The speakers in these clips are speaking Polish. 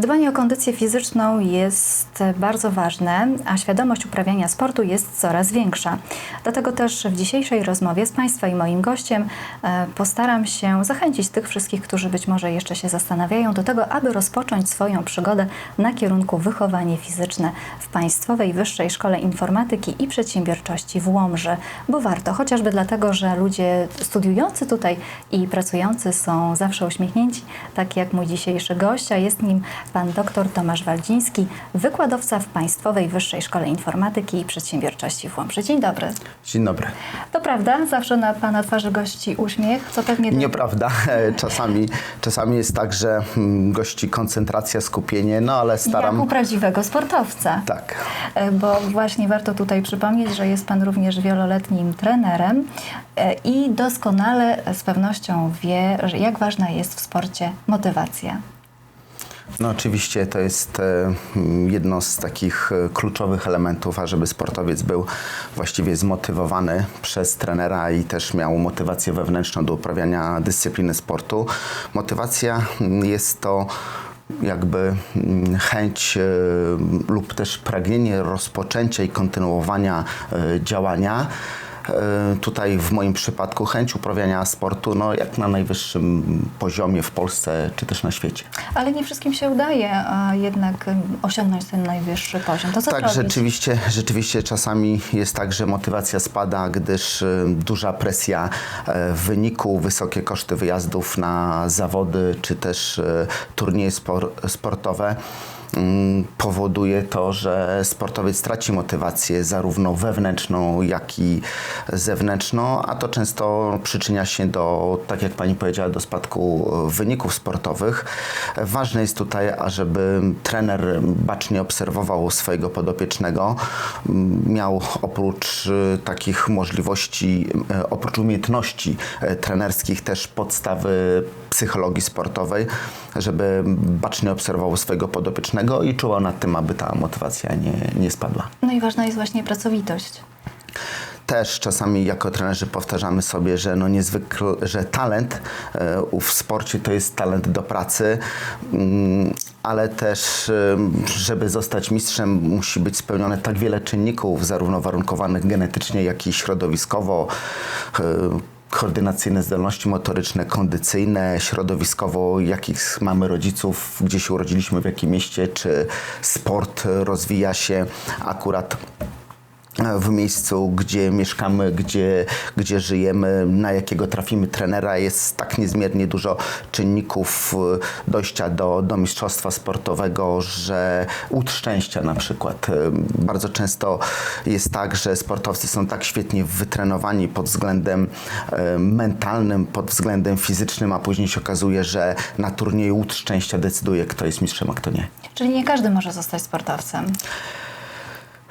Dbanie o kondycję fizyczną jest bardzo ważne, a świadomość uprawiania sportu jest coraz większa. Dlatego też w dzisiejszej rozmowie z Państwa i moim gościem e, postaram się zachęcić tych wszystkich, którzy być może jeszcze się zastanawiają, do tego, aby rozpocząć swoją przygodę na kierunku wychowanie fizyczne w Państwowej Wyższej Szkole Informatyki i Przedsiębiorczości w Łomży, bo warto, chociażby dlatego, że ludzie studiujący tutaj i pracujący są zawsze uśmiechnięci, tak jak mój dzisiejszy gość, a jest nim pan dr Tomasz Waldziński, wykładowca w Państwowej Wyższej Szkole Informatyki i Przedsiębiorczości w Łomży. Dzień dobry. Dzień dobry. To prawda, zawsze na pana twarzy gości uśmiech, co pewnie... Nieprawda. Czasami, czasami jest tak, że mm, gości koncentracja, skupienie, no ale Jak staram... u prawdziwego sportowca. Tak. E, Bo właśnie warto tutaj przypomnieć, że jest Pan również wieloletnim trenerem e, i doskonale z pewnością wie, jak ważna jest w sporcie motywacja. No oczywiście to jest e, jedno z takich e, kluczowych elementów, ażeby sportowiec był właściwie zmotywowany przez trenera i też miał motywację wewnętrzną do uprawiania dyscypliny sportu. Motywacja mm, jest to jakby mm, chęć e, lub też pragnienie rozpoczęcia i kontynuowania działania. E, Tutaj w moim przypadku chęć uprawiania sportu no, jak na najwyższym poziomie w Polsce czy też na świecie. Ale nie wszystkim się udaje a jednak osiągnąć ten najwyższy poziom. To co Tak, zrobić? rzeczywiście, rzeczywiście czasami jest tak, że motywacja spada, gdyż y, duża presja e, wyniku, wysokie koszty wyjazdów na zawody czy też turnieje spor, sportowe mm, powoduje to, że sportowiec traci motywację zarówno wewnętrzną, jak i zewnętrzną, a to często przyczynia się do, tak jak pani powiedziała, do spadku e, wyników sportowych. Ważne jest tutaj, ażeby trener bacznie obserwował swojego podopiecznego, miał oprócz e, takich możliwości, e, oprócz umiejętności trenerskich też podstawy psychologii sportowej, żeby bacznie obserwował swojego podopiecznego i czuwał nad tym, aby ta motywacja nie, nie spadła. No i ważna jest właśnie pracowitość. Też czasami jako trenerzy powtarzamy sobie, że no niezwykle, że talent e, w sporcie to jest talent do pracy, mm, ale też, e, żeby zostać mistrzem, musi być spełnione tak wiele czynników, zarówno warunkowanych genetycznie, jak i środowiskowo. e, Koordynacyjne zdolności motoryczne, kondycyjne, środowiskowo, jakich mamy rodziców, gdzie się urodziliśmy, w jakim mieście, czy sport rozwija się akurat w miejscu, gdzie mieszkamy, gdzie, gdzie żyjemy, na jakiego trafimy trenera. Jest tak niezmiernie dużo czynników e, dojścia do, do mistrzostwa sportowego, że łód szczęścia na przykład. E, Bardzo często jest tak, że sportowcy są tak świetnie wytrenowani pod względem e, mentalnym, pod względem fizycznym, a później się okazuje, że na turnieju łód szczęścia decyduje, kto jest mistrzem, a kto nie. Czyli nie każdy może zostać sportowcem.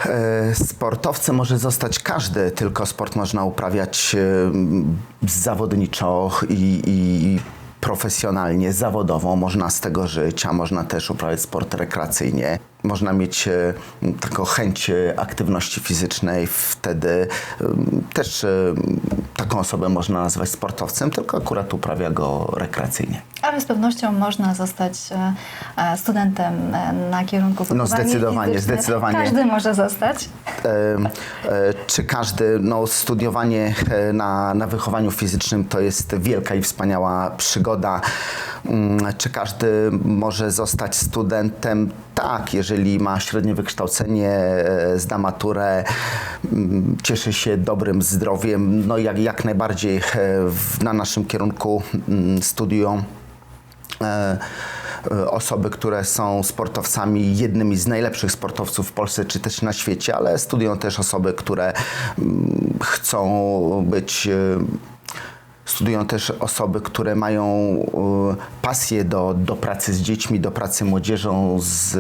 E, Sportowcem może zostać każdy, tylko sport można uprawiać e, zawodniczo i, i profesjonalnie, zawodowo. Można z tego żyć, a można też uprawiać sport rekreacyjnie. Można mieć e, taką chęć aktywności fizycznej, wtedy też taką osobę można nazwać sportowcem, tylko akurat uprawia go rekreacyjnie. Ale z pewnością można zostać e, e, studentem e, na kierunku wychowanie zdecydowanie, zdecydowanie. Każdy może zostać. czy każdy, no studiowanie na, na wychowaniu fizycznym to jest wielka i wspaniała przygoda. Mm, Czy każdy może zostać studentem? Tak, jeżeli ma średnie wykształcenie, e, zda maturę, mm, cieszy się dobrym zdrowiem, no jak, jak najbardziej e, na naszym kierunku mm, studiują e, osoby, które są sportowcami, jednymi z najlepszych sportowców w Polsce czy też na świecie, ale studiują też osoby, które mm, chcą być. Studiują też osoby, które mają e, pasję do, do pracy z dziećmi, do pracy młodzieżą, z e,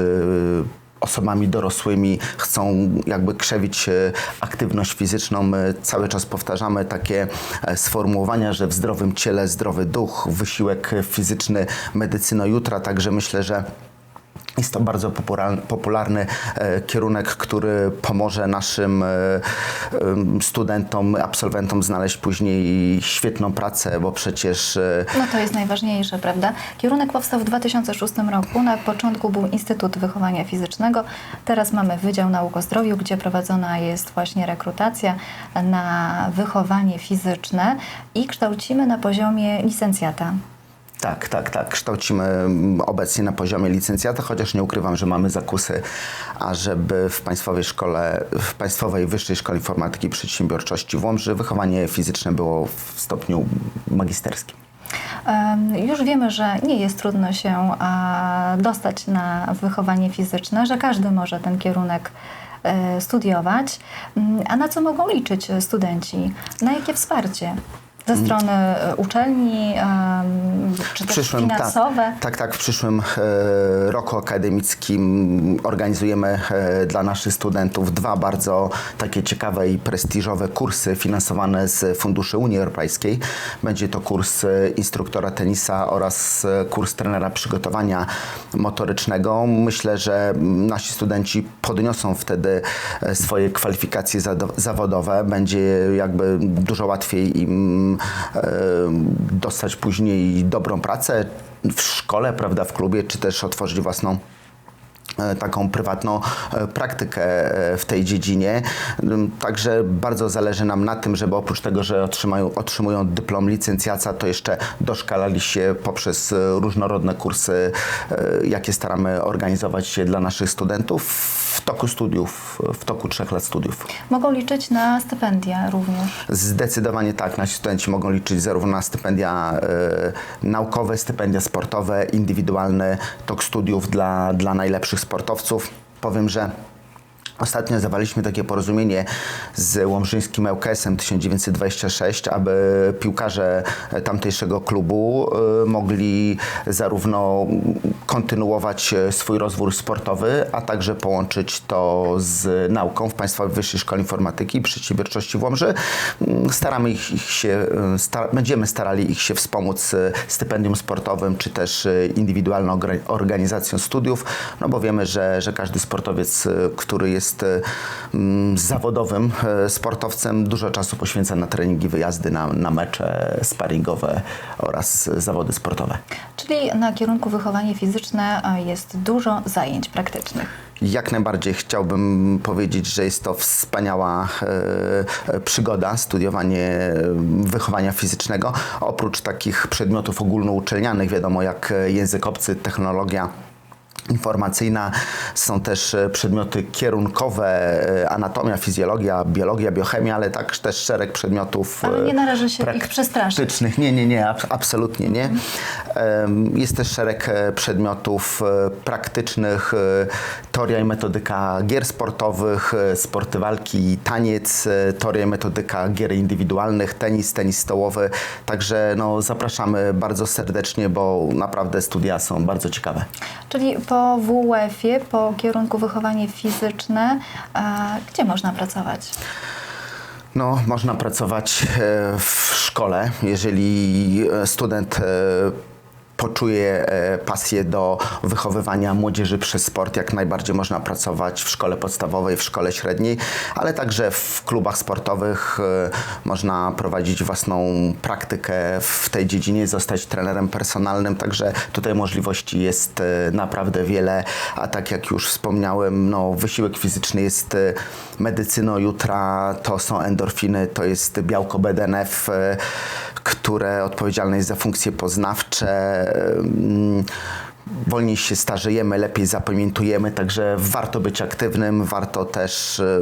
osobami dorosłymi, chcą jakby krzewić e, aktywność fizyczną. My cały czas powtarzamy takie sformułowania, że w zdrowym ciele zdrowy duch, wysiłek fizyczny, medycyna jutra, także myślę, że Jest to bardzo popularny, e, kierunek, który pomoże naszym e, em, studentom, absolwentom znaleźć później świetną pracę, bo przecież e, No to jest najważniejsze, prawda? Kierunek powstał w 2006 roku. Na początku był Instytut Wychowania Fizycznego. Teraz mamy Wydział Nauk o Zdrowiu, gdzie prowadzona jest właśnie rekrutacja na wychowanie fizyczne i kształcimy na poziomie licencjata. Tak, tak, tak. Kształcimy mm, obecnie na poziomie licencjata, chociaż nie ukrywam, że mamy zakusy, ażeby w Państwowej Szkole, w Państwowej Wyższej Szkole Informatyki i Przedsiębiorczości w Łomży wychowanie fizyczne było w stopniu magisterskim. Już wiemy, że nie jest trudno się dostać na wychowanie fizyczne, że każdy może ten kierunek e, studiować. Mm, A na co mogą liczyć studenci? Na jakie wsparcie? Ze strony e, uczelni, czy też finansowe? Tak, tak, tak. W przyszłym e, roku akademickim organizujemy e, dla naszych studentów dwa bardzo takie ciekawe i prestiżowe kursy finansowane z funduszy Unii Europejskiej. Będzie to kurs instruktora tenisa oraz kurs trenera przygotowania motorycznego. Myślę, że nasi studenci podniosą wtedy swoje kwalifikacje zawodowe. Będzie jakby dużo łatwiej im dostać później dobrą pracę w szkole, prawda, w klubie, czy też otworzyć własną e, taką prywatną e, praktykę e, w tej dziedzinie. Także bardzo zależy nam na tym, żeby oprócz tego, że otrzymają, otrzymują dyplom licencjata, to jeszcze doszkalali się poprzez e, różnorodne kursy, e, jakie staramy organizować dla naszych studentów w toku studiów, w toku trzech lat studiów. Mogą liczyć na stypendia również. Zdecydowanie tak. Nasi studenci mogą liczyć zarówno na stypendia e, naukowe, stypendia sportowe, indywidualny tok studiów dla, dla najlepszych sportowców. Powiem, że Ostatnio zawaliśmy takie porozumienie z Łomżyńskim ŁKS-em 1926, aby piłkarze tamtejszego klubu e, mogli zarówno kontynuować e, swój rozwój sportowy, a także połączyć to z nauką w Państwowej Wyższej Szkole Informatyki i Przedsiębiorczości w Łomży. Mm, Staramy ich, ich się, e, sta, będziemy starali ich się wspomóc e, stypendium sportowym, czy też indywidualną orga- organizacją studiów, no bo wiemy, że, że każdy sportowiec, który jest mm, zawodowym sportowcem, dużo czasu poświęca na treningi, wyjazdy, na, na mecze sparingowe oraz zawody sportowe. Czyli na kierunku wychowanie fizyczne e, jest dużo zajęć praktycznych. Jak najbardziej chciałbym powiedzieć, że jest to wspaniała e, e, przygoda, studiowanie e, wychowania fizycznego. Oprócz takich przedmiotów ogólnouczelnianych, wiadomo jak język obcy, technologia informacyjna, są też e, przedmioty kierunkowe, e, anatomia, fizjologia, biologia, biochemia, ale tak też szereg przedmiotów Ale nie e, należy się ich przestraszyć. Nie, nie, nie, ab- absolutnie nie. Em, Jest też szereg przedmiotów praktycznych, teoria i metodyka gier sportowych, sporty walki, taniec, teoria i metodyka gier indywidualnych, tenis, tenis stołowy. Także no, zapraszamy bardzo serdecznie, bo naprawdę studia są bardzo ciekawe. Czyli po WF-ie, po kierunku wychowanie fizyczne, e, gdzie można pracować? No, można pracować e, w szkole, jeżeli e, student poczuje e, pasję do wychowywania młodzieży przez sport, jak najbardziej można pracować w szkole podstawowej, w szkole średniej, ale także w klubach sportowych e, można prowadzić własną praktykę w tej dziedzinie, zostać trenerem personalnym, także tutaj możliwości jest e, naprawdę wiele, a tak jak już wspomniałem, no, wysiłek fizyczny jest medycyną jutra, to są endorfiny, to jest białko BDNF, które odpowiedzialne jest za funkcje poznawcze. Wolniej się starzejemy, lepiej zapamiętujemy, także warto być aktywnym, warto też e,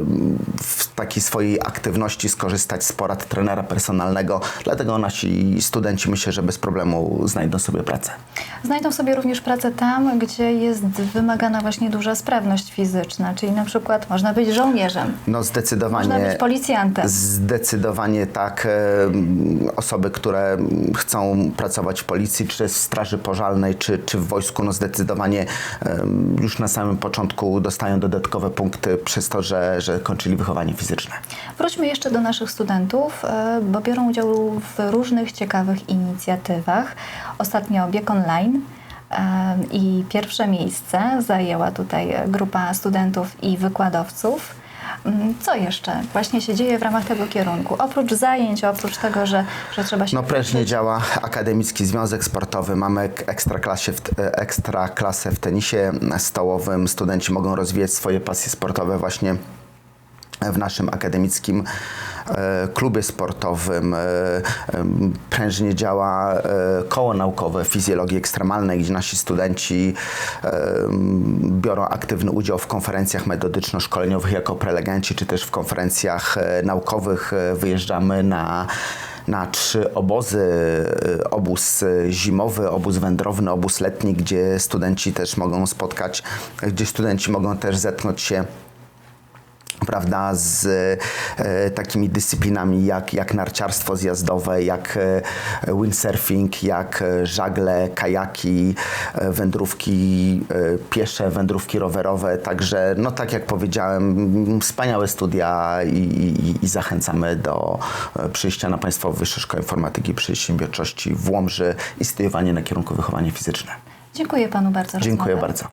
w takiej swojej aktywności skorzystać z porad trenera personalnego. Dlatego nasi studenci myślę, że bez problemu znajdą sobie pracę. Znajdą sobie również pracę tam, gdzie jest wymagana właśnie duża sprawność fizyczna, czyli na przykład można być żołnierzem, No zdecydowanie. można być policjantem. Zdecydowanie tak. Em, Osoby, które chcą pracować w policji, czy w straży pożarnej, czy, czy w wojsku, no zdecydowanie już na samym początku dostają dodatkowe punkty przez to, że, że kończyli wychowanie fizyczne. Wróćmy jeszcze do naszych studentów, e, bo biorą udział w różnych ciekawych inicjatywach. Ostatnio bieg online, Em, I pierwsze miejsce zajęła tutaj grupa studentów i wykładowców. Mm, Co jeszcze właśnie się dzieje w ramach tego kierunku? Oprócz zajęć, oprócz tego, że, że trzeba się No prężnie działa Akademicki Związek Sportowy. Mamy ek- ekstraklasie w, e, ekstraklasę w tenisie stołowym. Studenci mogą rozwijać swoje pasje sportowe właśnie w naszym akademickim e, klubie sportowym. E, em, prężnie działa e, koło naukowe fizjologii ekstremalnej, gdzie nasi studenci e, biorą aktywny udział w konferencjach metodyczno-szkoleniowych jako prelegenci, czy też w konferencjach e, naukowych. E, Wyjeżdżamy na na trzy obozy. e, Obóz e, zimowy, obóz wędrowny, obóz letni, gdzie studenci też mogą spotkać, gdzie studenci mogą też zetknąć się prawda, z e, takimi dyscyplinami jak, jak narciarstwo zjazdowe, jak e, windsurfing, jak e, żagle, kajaki, e, wędrówki e, piesze, wędrówki rowerowe. Także, no tak jak powiedziałem, wspaniałe studia i, i, i zachęcamy do e, przyjścia na Państwową Wyższą Szkołę Informatyki i Przedsiębiorczości w Łomży i studiowanie na kierunku wychowanie fizyczne. Dziękuję panu bardzo. Dziękuję rozmowę. bardzo.